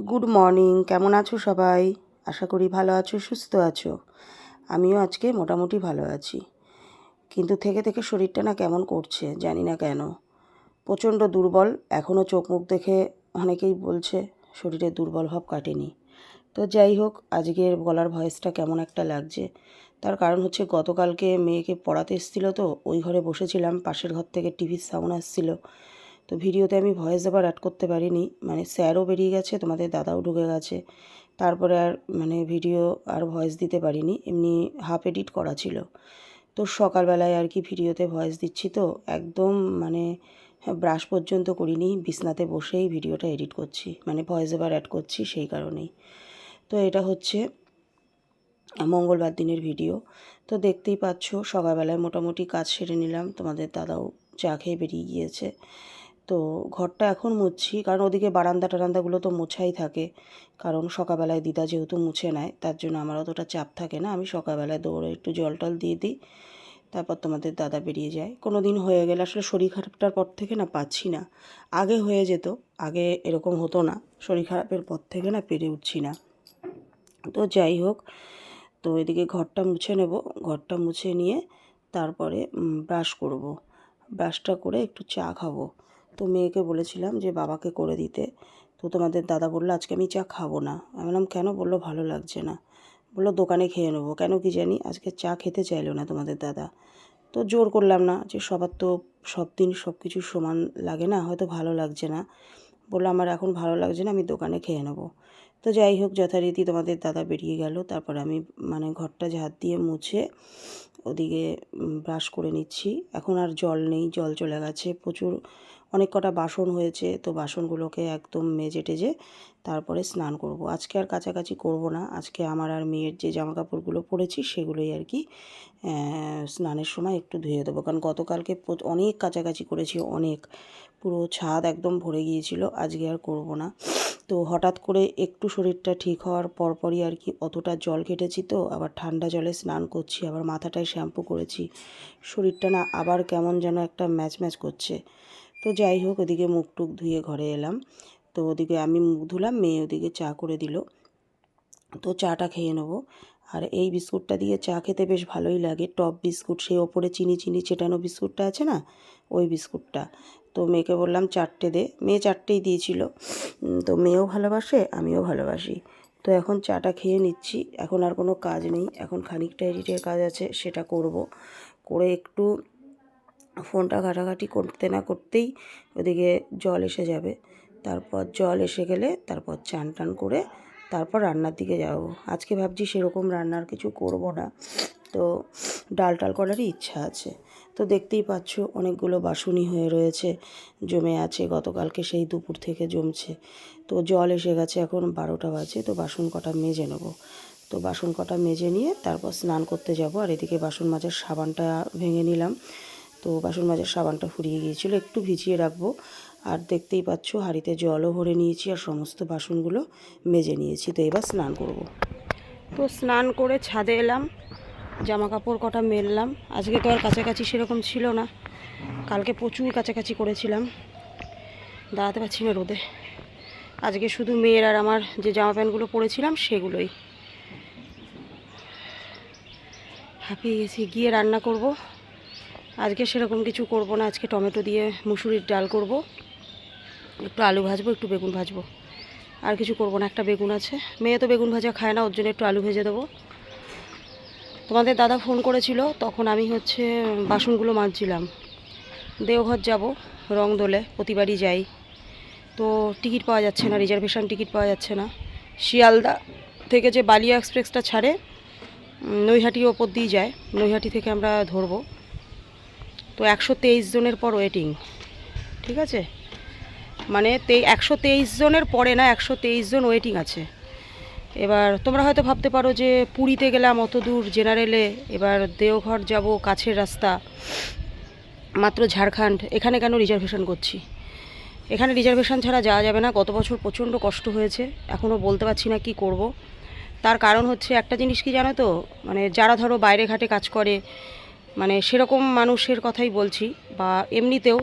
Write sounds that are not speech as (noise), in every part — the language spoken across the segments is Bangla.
গুড মর্নিং কেমন আছো সবাই? আশা করি ভালো আছো, সুস্থ আছো। আমিও আজকে মোটামুটি ভালো আছি। কিন্তু থেকে থেকে শরীরটা না কেমন করছে, জানি না কেন। প্রচণ্ড দুর্বল এখনও চোখ মুখ দেখে অনেকেই বলছে শরীরে দুর্বল ভাব কাটেনি। তো যাই হোক, আজকের গলার ভয়েসটা কেমন একটা লাগছে। তার কারণ হচ্ছে গতকালকে মেয়েকে পড়াতে এসেছিল তো, ওই ঘরে বসেছিলাম, পাশের ঘর থেকে টিভির সাউন্ড আসছিল। তো ভিডিওতে আমি ভয়েস ওভার অ্যাড করতে পারিনি। মানে স্যারও বেরিয়ে গেছে, তোমাদের দাদাও ঢুকে গেছে। তারপরে আর মানে ভিডিও আর ভয়েস দিতে পারিনি, এমনি হাফ এডিট করা ছিল। তো সকালবেলায় আর কি ভিডিওতে ভয়েস দিচ্ছি তো, একদম মানে ব্রাশ পর্যন্ত করিনি, বিছনাতে বসেই ভিডিওটা এডিট করছি। মানে ভয়েস ওভার অ্যাড করছি সেই কারণেই। তো এটা হচ্ছে মঙ্গলবার দিনের ভিডিও তো দেখতেই পাচ্ছ, সকালবেলায় মোটামুটি কাজ সেরে নিলাম, তোমাদের দাদাও চা খেয়ে বেরিয়ে গিয়েছে। তো ঘরটা এখন মুছছি, কারণ ওদিকে বারান্দা টারান্দাগুলো তো মোছাই থাকে। কারণ সকালবেলায় দিদা যেহেতু মুছে নেয়, তার জন্য আমার অতটা চাপ থাকে না। আমি সকালবেলায় দৌড়ে একটু জল টল দিয়ে দিই, তারপর তোমাদের দাদা বেরিয়ে যায়। কোনো দিন হয়ে গেলে আসলে শরীর খারাপটার পর থেকে না পাচ্ছি না। আগে হয়ে যেত, আগে এরকম হতো না। শরীর খারাপের পর থেকে না পেরে উঠছি না। তো যাই হোক, তো এদিকে ঘরটা মুছে নেব। ঘরটা মুছে নিয়ে তারপরে ব্রাশ করব। ব্রাশটা করে একটু চা খাব। তো মেয়েকে বলেছিলাম যে, বাবাকে করে দিতে। তো তোমাদের দাদা বলল, আজকে আমি চা খাব না। আমি বললাম, কেন? বলল, ভালো লাগছে না। বলল, দোকানে খেয়ে নেব। কেন কি জানি, আজকে চা খেতে চাইলো না তোমাদের দাদা। তো জোর করলাম না যে, সবার তো সব দিন সব কিছু সমান লাগে না, হয়তো ভালো লাগছে না। বলল, আমার এখন ভালো লাগছে না, আমি দোকানে খেয়ে নেব। তো যাই হোক, যথারীতি তোমাদের দাদা বেরিয়ে গেল। তারপর আমি মানে ঘরটা ঝাঁত দিয়ে মুছে ওদিকে ব্রাশ করে নিচ্ছি। এখন আর জল নেই, জল চলে গেছে প্রচুর। অনেক কটা বাসন হয়েছে, তো বাসনগুলোকে একদম মেজে টেজে তারপরে স্নান করব। আজকে আর কাছাকাছি করব না, আজকে আমার আর মেয়ের যে জামা কাপড়গুলো পরেছি সেগুলোই আর কি স্নানের সময় একটু ধুয়ে দেবো। কারণ গতকালকে অনেক কাছাকাছি করেছি, অনেক। পুরো ছাদ একদম ভরে গিয়েছিল, আজকে আর করব না। তো হঠাৎ করে একটু শরীরটা ঠিক হওয়ার পরপরই আর কি অতটা জল কেটেছি তো, আবার ঠান্ডা জলে স্নান করছি, আবার মাথাটায় শ্যাম্পু করেছি। শরীরটা না আবার কেমন যেন একটা ম্যাচ ম্যাচ করছে। তো যাই হোক, ওদিকে মুখ টুক ধুয়ে ঘরে এলাম। তো ওদিকে আমি মুখ ধুলাম, মেয়ে ওদিকে চা করে দিল। তো চাটা খেয়ে নেব। আর এই বিস্কুটটা দিয়ে চা খেতে বেশ ভালোই লাগে। টপ বিস্কুট, সেই ওপরে চিনি চিনি চেটানো বিস্কুটটা আছে না, ওই বিস্কুটটা। তো মেয়েকে বললাম, চারটে দে। মেয়ে চারটেই দিয়েছিল। তো মেয়েও ভালোবাসে, আমিও ভালোবাসি। তো এখন চাটা খেয়ে নিচ্ছি। এখন আর কোনো কাজ নেই। এখন খানিকটা এডিটের কাজ আছে, সেটা করব। করে একটু ফোনটা ঘাটাঘাটি করতে না করতেই ওদিকে জল এসে যাবে। তারপর জল এসে গেলে তারপর চান টান করে তারপর রান্নার দিকে যাব। আজকে ভাবছি সেরকম রান্নার কিছু করব না। তো ডাল টাল করারই ইচ্ছা আছে। তো দেখতেই পাচ্ছ অনেকগুলো বাসনই হয়ে রয়েছে, জমে আছে, গতকালকে সেই দুপুর থেকে জমছে। তো জল এসে গেছে এখন বারোটা বাজে, তো বাসন কটা মেজে নেব। তো বাসন কটা মেজে নিয়ে তারপর স্নান করতে যাব। আর এদিকে বাসন মাজার সাবানটা ভেঙে নিলাম। তো বাসন মাজার সাবানটা ফুরিয়ে গিয়েছিল, একটু ভিজিয়ে রাখব। আর দেখতেই পাচ্ছ, হাঁড়িতে জলও ভরে নিয়েছি আর সমস্ত বাসনগুলো মেজে নিয়েছি। তো এবার স্নান করব। তো স্নান করে ছাদে এলাম জামা কাপড় কটা মেললাম। আজকে তো আর কাছাকাছি সেরকম ছিল না। কালকে প্রচুর কাছাকাছি করেছিলাম। দাঁড়াতে পারছি না রোদে। আজকে শুধু মেয়ের আর আমার যে জামা প্যান্টগুলো পরেছিলাম সেগুলোই। হাঁপিয়ে গেছি, গিয়ে রান্না করব। আজকে সেরকম কিছু করব না, আজকে টমেটো দিয়ে মুসুরির ডাল করব, একটু আলু ভাজবো, একটু বেগুন ভাজবো। আর কিছু করব না, একটা বেগুন আছে। মেয়ে তো বেগুন ভাজা খায় না, ওর জন্য একটু আলু ভেজে দেবো। তোমাদের দাদা ফোন করেছিল, তখন আমি হচ্ছে বাসনগুলো মাজছিলাম। দেওঘর যাব রং দোলে প্রতিবারই যাই। তো টিকিট পাওয়া যাচ্ছে না, রিজার্ভেশন টিকিট পাওয়া যাচ্ছে না। শিয়ালদা থেকে যে বালিয়া এক্সপ্রেসটা ছাড়ে নৈহাটির ওপর দিয়ে যায়। নৈহাটি থেকে আমরা ধরবো। তো একশো তেইশ জনের পর ওয়েটিং ঠিক আছে? মানে তে একশো তেইশ জনের পরে না একশো তেইশ জন ওয়েটিং আছে। এবার তোমরা হয়তো ভাবতে পারো যে পুরীতে গেলাম অত দূর জেনারেলে এবার দেওঘর যাব, কাছের রাস্তা, মাত্র ঝাড়খণ্ড, এখানে কেন রিজার্ভেশন করছি? এখানে রিজার্ভেশন ছাড়া যাওয়া যাবে না, গত বছর প্রচণ্ড কষ্ট হয়েছে এখনও বলতে পারছি না কি করব। তার কারণ হচ্ছে একটা জিনিস কি জানো তো? মানে যারা ধরো বাইরে ঘাটে কাজ করে মানে সেরকম মানুষের কথাই বলছি বা এমনিতেও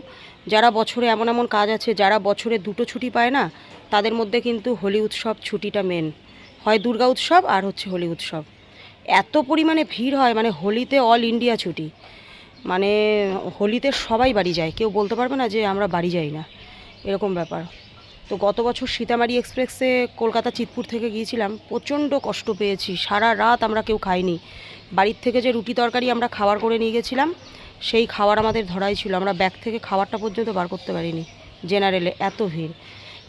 যারা বছরে এমন এমন কাজ আছে, যারা বছরে দুটো ছুটি পায় না, তাদের মধ্যে কিন্তু হোলি উৎসব ছুটিটা মেন হয় দুর্গা উৎসব আর হচ্ছে হোলি উৎসব। এত পরিমাণে ভিড় হয় মানে হোলিতে অল ইন্ডিয়া ছুটি। মানে হোলিতে সবাই বাড়ি যায়, কেউ বলতে পারবে না যে আমরা বাড়ি যাই না। এরকম ব্যাপার। তো গত বছর সীতামারি এক্সপ্রেসে কলকাতা চিতপুর থেকে গিয়েছিলাম, প্রচণ্ড কষ্ট পেয়েছি। সারা রাত আমরা কেউ খাইনি। বাড়ির থেকে যে রুটি তরকারি আমরা খাবার করে নিয়ে গেছিলাম, সেই খাবার আমাদের ধরাই ছিল। আমরা ব্যাগ থেকে খাবারটা পর্যন্ত বার করতে পারিনি জেনারেলে এত ভিড়।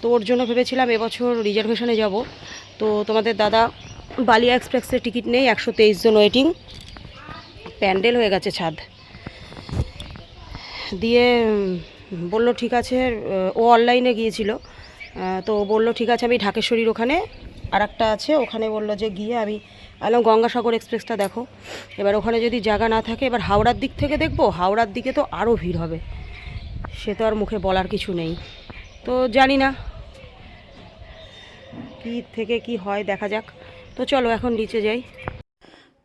তো ওর জন্য ভেবেছিলাম এবছর রিজার্ভেশনে যাব। তো তোমাদের দাদা বালিয়া এক্সপ্রেসের টিকিট নেই, একশো তেইশ জন ওয়েটিং প্যান্ডেল হয়ে গেছে ছাদ। দিয়ে বলল, ঠিক আছে। ও অনলাইনে গিয়েছিল। তো বলল, ঠিক আছে, আমি ঢাকেশ্বরীর ওখানে। আর একটা আছে, ওখানে বলল যে, গিয়ে আমি আলাম গঙ্গাসাগর এক্সপ্রেসটা দেখো। এবার ওখানে যদি জায়গা না থাকে, এবার হাওড়ার দিক থেকে দেখব, হাওড়ার দিকে তো আরও ভিড় হবে। সে তো আর মুখে বলার কিছু নেই। তো জানি না, কি থেকে কি হয়, দেখা যাক। তো চলো, এখন নিচে যাই।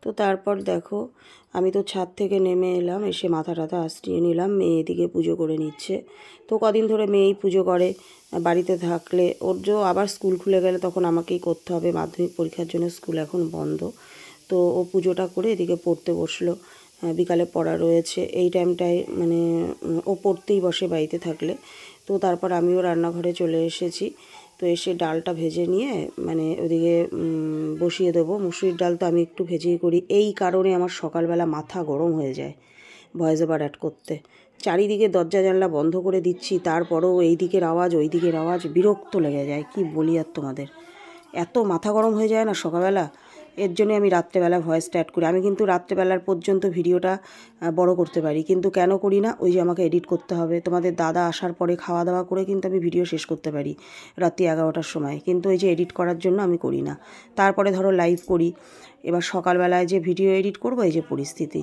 তো তারপর দেখো আমি তো ছাদ থেকে নেমে এলাম, এসে মাথা টাথা আশ্রিয়ে নিলাম, মেয়ে এদিকে পুজো করে নিচ্ছে। তো কদিন ধরে মেয়েই পুজো করে, বাড়িতে থাকলে। ওর যে আবার স্কুল খুলে গেলে তখন আমাকেই করতে হবে, মাধ্যমিক পরীক্ষার জন্য স্কুল এখন বন্ধ। তো ও পুজোটা করে এদিকে পড়তে বসল। বিকালে পড়া রয়েছে। এই টাইমটায় মানে ও পড়তেই বসে বাড়িতে থাকলে। তো তারপর আমিও রান্নাঘরে চলে এসেছি। তো এসে ডালটা ভেজে নিয়ে মানে ওদিকে বসিয়ে দেবো। মুসুরির ডাল তো আমি একটু ভেজেই করি। এই কারণে আমার সকালবেলা মাথা গরম হয়ে যায় ভয়েস ওভার অ্যাড করতে। চারিদিকে দরজা জানলা বন্ধ করে দিচ্ছি, তারপরেও এই দিকের আওয়াজ, ওই দিকের আওয়াজ বিরক্ত লেগে যায়। কি বলি আর তোমাদের? এত মাথা গরম হয়ে যায় না সকালবেলা? এর জন্য আমি রাত্রেবেলা ভয়েস অ্যাড করি। আমি কিন্তু রাত্রেবেলার পর্যন্ত ভিডিওটা বড় করতে পারি। কিন্তু কেন করি না? ওই যে আমাকে এডিট করতে হবে। তোমাদের দাদা আসার পরে খাওয়া দাওয়া করে কিন্তু আমি ভিডিও শেষ করতে পারি রাত্রি এগারোটার সময়। কিন্তু ওই যে এডিট করার জন্য আমি করি না। তারপরে ধরো লাইভ করি। এবার সকালবেলায় যে ভিডিও এডিট করব, এই যে পরিস্থিতি।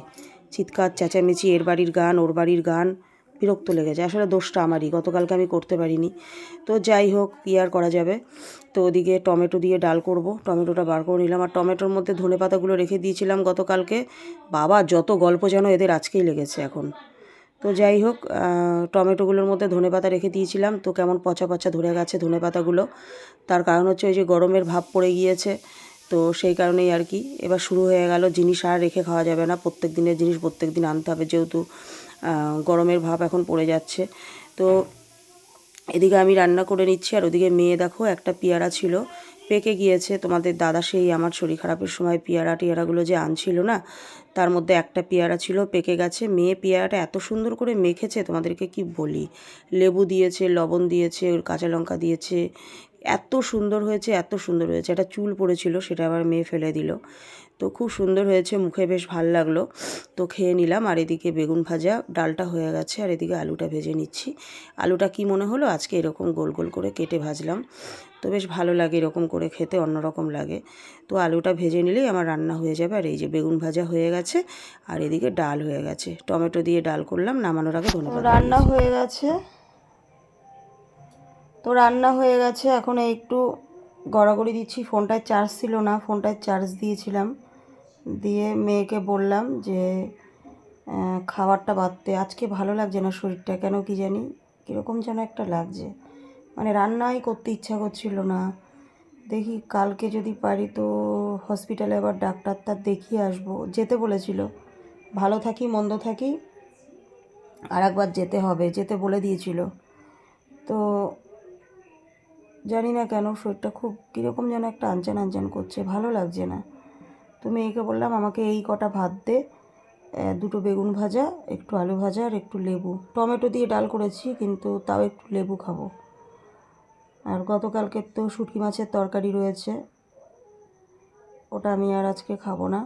চিৎকার, চেঁচামেচি, এর বাড়ির গান, ওর বাড়ির গান বিরক্ত লেগে যায়। আসলে দোষটা আমারই, গতকালকে আমি করতে পারিনি। তো যাই হোক, কী আর করা যাবে? তো ওদিকে টমেটো দিয়ে ডাল করব, টমেটোটা বার করে নিলাম। আর টমেটোর মধ্যে ধনে পাতাগুলো রেখে দিয়েছিলাম গতকালকে। বাবা, যত গল্প যেন এদের আজকেই লেগেছে এখন। তো যাই হোক টমেটোগুলোর মধ্যে ধনে পাতা রেখে দিয়েছিলাম। তো কেমন পচা পচা ধরে গেছে ধনে পাতাগুলো। তার কারণ হচ্ছে ওই যে গরমের ভাব পড়ে গিয়েছে। তো সেই কারণেই আর কি। এবার শুরু হয়ে গেল, জিনিস আর রেখে খাওয়া যাবে না। প্রত্যেক দিনের জিনিস প্রত্যেক দিন আনতে হবে যেহেতু গরমের ভাব এখন পড়ে যাচ্ছে। তো এদিকে আমি রান্না করে নিচ্ছি, আর ওদিকে মেয়ে দেখো একটা পেয়ারা ছিল, পেকে গিয়েছে। তোমাদের দাদা সেই আমার শরীর খারাপের সময় পেয়ারা টিয়ারাগুলো যে আনছিল না, তার মধ্যে একটা পেয়ারা ছিল, পেকে গেছে। মেয়ে পেয়ারাটা এত সুন্দর করে মেখেছে, তোমাদেরকে কি বলি? লেবু দিয়েছে, লবণ দিয়েছে কাঁচা লঙ্কা দিয়েছে। এত সুন্দর হয়েছে, এত সুন্দর হয়েছে। একটা চুল পড়েছিল, সেটা আবার মেয়ে ফেলে দিল। তো খুব সুন্দর হয়েছে মুখে বেশ ভালো লাগল। তো খেয়ে নিলাম আর এদিকে বেগুন ভাজা ডালটা হয়ে গেছে আর এদিকে আলুটা ভেজে নিচ্ছি। আলুটা কি মনে হলো? আজকে এরকম গোল গোল করে কেটে ভাজলাম। তো বেশ ভালো লাগে এরকম করে খেতে অন্যরকম লাগে। তো আলুটা ভেজে নিলেই আমার রান্না হয়ে যাবে আর এই যে বেগুন ভাজা হয়ে গেছে আর এদিকে ডাল হয়ে গেছে। টমেটো দিয়ে ডাল করলাম নামানোর আগে ধন্যবাদ রান্না হয়ে গেছে। তো রান্না হয়ে গেছে এখন একটু গড়াগড়ি দিচ্ছি ফোনটায় চার্জ ছিল না ফোনটায় চার্জ দিয়েছিলাম। দিয়ে মেয়েকে বললাম যে খাবারটা বাড়তে, আজকে ভালো লাগছে না শরীরটা, কেন কি জানি, কীরকম যেন একটা লাগছে। মানে রান্নাই করতে ইচ্ছা করছিল না। দেখি কালকে যদি পারি তো হসপিটালে আবার ডাক্তার তার দেখিয়ে আসব। যেতে বলেছিল। ভালো থাকি, মন্দ থাকি, আর একবার যেতে হবে, যেতে বলে দিয়েছিল। তো জানি না কেন শরীরটা খুব কীরকম যেন একটা আনচান আনচান করছে, ভালো লাগছে না। তো মেয়েকে বললাম, আমাকে এই কটা ভাত দে। দুটো বেগুন ভাজা, একটু আলু ভাজা আর একটু লেবু। টমেটো দিয়ে ডাল করেছি, কিন্তু তাও একটু লেবু খাব। আর গতকালকে তো শুটকি মাছের তরকারি রয়েছে। ওটা আমি আর আজকে খাব না।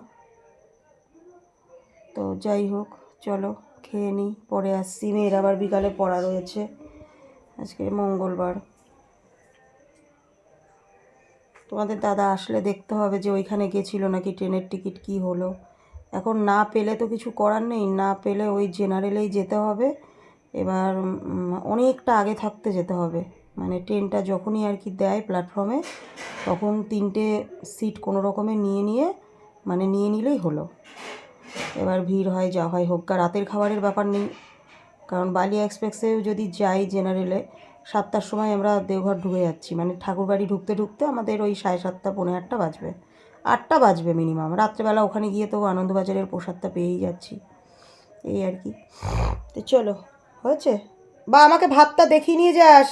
তো যাই হোক, চলো, খেয়ে নিই। পরে আসছি। মেয়ের আবার বিকালে পড়া রয়েছে। আজকে মঙ্গলবার। তোমাদের দাদা আসলে দেখতে হবে যে ওইখানে গেছিল নাকি ট্রেনের টিকিট কি হলো। এখন না পেলে তো কিছু করার নেই, না পেলে ওই জেনারেলেই যেতে হবে। এবার অনেকটা আগে থাকতে যেতে হবে। মানে ট্রেনটা যখনই আর কি দেয় প্ল্যাটফর্মে, তখন তিনটে সিট কোনো রকমে নিয়ে নিয়ে মানে নিয়ে নিলেই হলো। এবার ভিড় হয়, যা হয় হোক। রাতের খাবারের ব্যাপার নেই। কারণ বালিয়া এক্সপ্রেসেও যদি যাই জেনারেলে সাতটার সময় আমরা দেওঘর ঢুকে যাচ্ছি। মানে ঠাকুরবাড়ি ঢুকতে ঢুকতে আমাদের ওই সাড়ে সাতটা, পৌনে আটটা বাজবে। আটটা বাজবে মিনিমাম রাত্রেবেলা ওখানে গিয়ে তো আনন্দবাজারের প্রসাদটা পেয়েই যাচ্ছি। এই আর কি। তো চলো, হয়েছে? বা আমাকে ভাতটা দেখিয়ে নিয়ে যাস।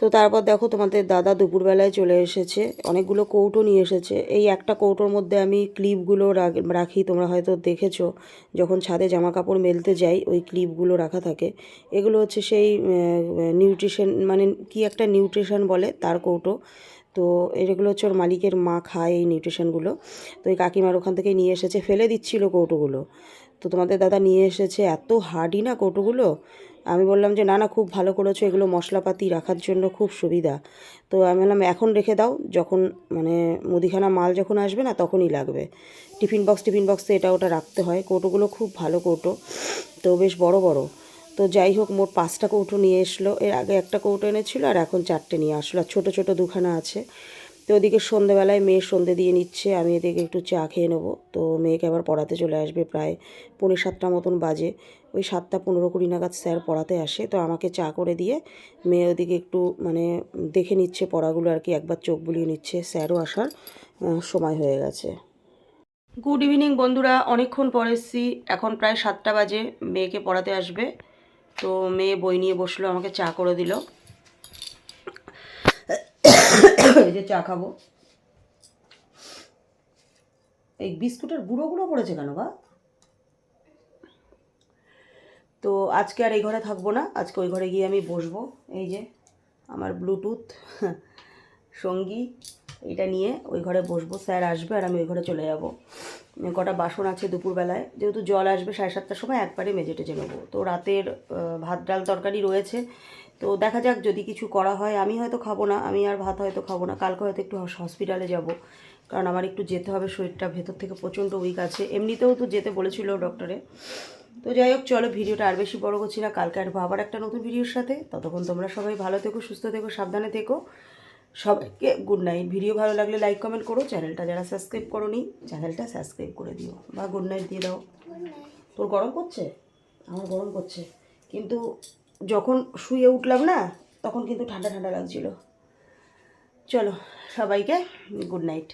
তো তারপর দেখো তোমাদের দাদা দুপুরবেলায় চলে এসেছে, অনেকগুলো কৌটো নিয়ে এসেছে। এই একটা কৌটোর মধ্যে আমি ক্লিপগুলো রাখ- তোমরা হয়তো দেখেছ, যখন ছাদে জামা কাপড় মেলতে যাই, ওই ক্লিপগুলো রাখা থাকে। এগুলো হচ্ছে সেই নিউট্রিশন মানে কি একটা নিউট্রিশন বলে তার কৌটো। তো এগুলো হচ্ছে ওর মালিকের মা খায় এই নিউট্রিশনগুলো তো এই কাকিমার ওখান থেকে নিয়ে এসেছে, ফেলে দিচ্ছিল কৌটোগুলো। তো তোমাদের দাদা নিয়ে এসেছে, এত হার্ডই না কৌটোগুলো। আমি বললাম যে, না না, খুব ভালো করেছ, এগুলো মশলাপাতি রাখার জন্য খুব সুবিধা। তো আমি বললাম, এখন রেখে দাও, যখন মানে মুদিখানা মাল যখন আসবে না, তখনই লাগবে। টিফিন বক্স, টিফিন বক্সে এটা ওটা রাখতে হয়। কৌটোগুলো খুব ভালো কৌটো, তো বেশ বড় বড়। তো যাই হোক, মোট পাঁচটা কৌটো নিয়ে এসলো। এর আগে একটা কৌটো এনেছিল, আর এখন চারটে নিয়ে আসলো, আর ছোটো ছোটো দুখানা আছে। তো ওদিকে সন্ধেবেলায় মেয়ে সন্ধে দিয়ে নিচ্ছে, আমি এদিকে একটু চা খেয়ে নেব। তো মেয়েকে আবার পড়াতে চলে আসবে প্রায় পৌনে সাতটা মতন বাজে। ওই সাতটা পনেরো কুড়ি নাগাদ স্যার পড়াতে আসে। তো আমাকে চা করে দিয়ে মেয়ে ওদিকে একটু মানে দেখে নিচ্ছে পড়াগুলো আর কি, একবার চোখ বুলিয়ে নিচ্ছে। স্যারও আসার সময় হয়ে গেছে। গুড ইভিনিং বন্ধুরা, অনেকক্ষণ পরে এসছি। এখন প্রায় সাতটা বাজে, মেয়েকে পড়াতে আসবে। তো মেয়ে বই নিয়ে বসল, আমাকে চা করে দিল। এই যে চা খাব। এই বিস্কুটের গুঁড়ো গুঁড়ো পড়েছে কেন বা? তো আজকে আর এই ঘরে থাকব না। আজকে ওই ঘরে গিয়ে আমি বসবো। এই যে আমার ব্লুটুথ (laughs) সঙ্গী, এটা নিয়ে ওই ঘরে বসবো। স্যার আসবে আর আমি ওই ঘরে চলে যাব। কটা বাসন আছে দুপুরবেলায়। যেহেতু জল আসবে সাড়ে সাতটার সময় একবারে মেজে টেজে নেব। তো রাতের ভাত, ডাল, তরকারি রয়েছে। তো দেখা যাক যদি কিছু করা হয়। আমি হয়তো খাব না। আমি আর ভাত হয়তো খাব না। কালকে হয়তো একটু হসপিটালে যাব। কারণ আমার একটু যেতে হবে। শরীরটা ভেতর থেকে প্রচণ্ড উইক আছে। এমনিতেও তো যেতে বলেছিল ডক্টরে তো যাই হোক চলো ভিডিওটা আর বেশি বড় করছি না। কালকে আর আবার একটা নতুন ভিডিওর সাথে। ততক্ষণ তোমরা সবাই ভালো থেকো সুস্থ থেকো সাবধানে থেকো। সবাইকে গুড নাইট ভিডিও ভালো লাগলে লাইক কমেন্ট করো। চ্যানেলটা যারা সাবস্ক্রাইব করো করোনি চ্যানেলটা সাবস্ক্রাইব করে দিও বা গুড নাইট দিয়ে দাও। তোর গরম করছে? আমার গরম করছে। কিন্তু যখন শুয়ে উঠলাম না তখন কিন্তু ঠান্ডা ঠান্ডা লাগছিল। চলো সবাইকে গুড নাইট